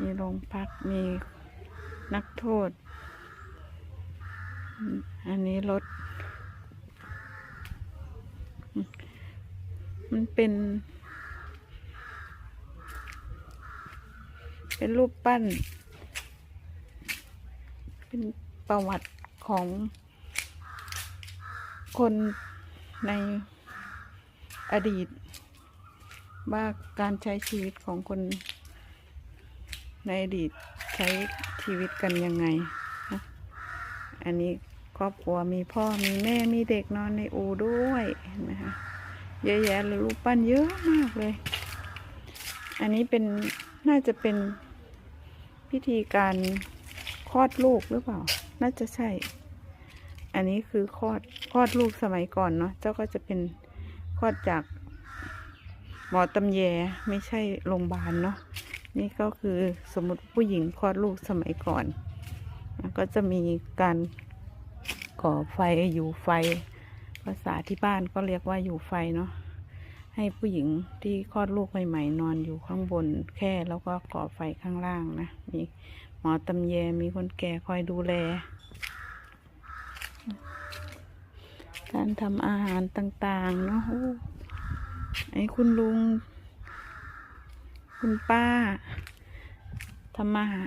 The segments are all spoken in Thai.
มีโรงพัก มีนักโทษ อันนี้รถ มันเป็น เป็นรูปปั้น เป็นประวัติของคนในอดีตว่าการใช้ชีวิตของคน ในอดีตใช้ชีวิตกันยังไงนะอันนี้ครอบครัวมีพ่อมีแม่มีเด็กนอนในอูด้วยเห็นไหมคะเยอะแยะเลยรูปปั้นเยอะมากเลย อันนี้เป็นน่าจะเป็นพิธีการคลอดลูกหรือเปล่า น่าจะใช่ อันนี้คือคลอดคลอดลูกสมัยก่อนเนาะเจ้าก็จะเป็นคลอดจากหมอตำแยไม่ใช่โรงพยาบาลเนาะ นี่ก็คือสมมติผู้หญิงคลอดลูกสมัยก่อน ก็จะมีการก่อไฟอยู่ไฟ ภาษาที่บ้านก็เรียกว่าอยู่ไฟเนาะให้ผู้หญิงที่คลอดลูกใหม่ๆนอนอยู่ข้างบนแค่แล้วก็ก่อไฟข้างล่างนะ มีหมอตำแยมีคนแก่คอยดูแล การทำอาหารต่างๆเนาะโอ้ไอ้คุณลุง คุณป้าทำมาหา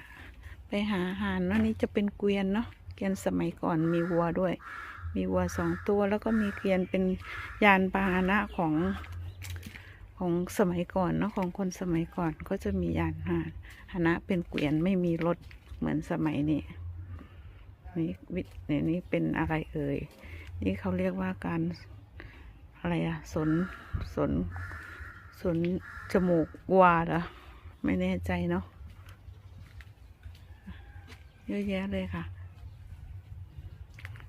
ไปหาอาหารเนนี่จะเป็นเกวียนเนาะเกวียนสมัยก่อนมีวัวด้วย มีวัวสองตัวแล้วก็มีเกวียนเป็นยานพาหนะของของสมัยก่อนเนาะของคนสมัยก่อนก็จะมียานพาหนะเป็นเกวียนไม่มีรถเหมือนสมัยนี้นี่วิเนี่ยนี่เป็นอะไรเอ่ยนี่เขาเรียกว่าการอะไรอะสนสน สวนจมูกวัวเหรอไม่แน่ใจเนาะเยอะแยะเลยค่ะ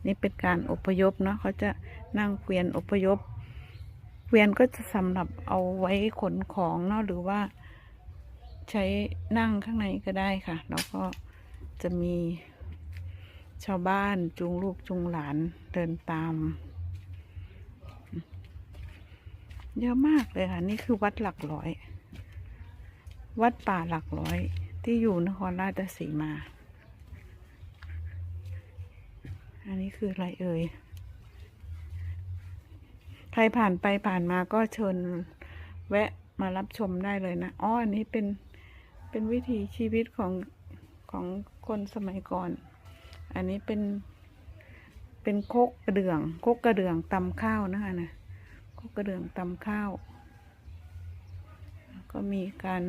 นี่เป็นการอพยพเนาะเขาจะนั่งเกวียนอพยพเกวียนก็จะสำหรับเอาไว้ขนของเนาะหรือว่าใช้นั่งข้างในก็ได้ค่ะ แล้วก็จะมีชาวบ้านจูงลูกจูงหลานเดินตาม เยอะมากเลยค่ะ นี่คือวัดหลักร้อย วัดป่าหลักร้อย ที่อยู่นครราชสีมา อันนี้คืออะไรเอ่ย ใครผ่านไปผ่านมาก็เชิญแวะมารับชมได้เลยนะ อ๋อ อันนี้เป็น เป็นวิถีชีวิตของของคนสมัยก่อน อันนี้เป็น เป็นโคกกระเดื่อง โคกกระเดื่องตำข้าวนะคะนะก็ กระเดื่องตำข้าว ก็มีการ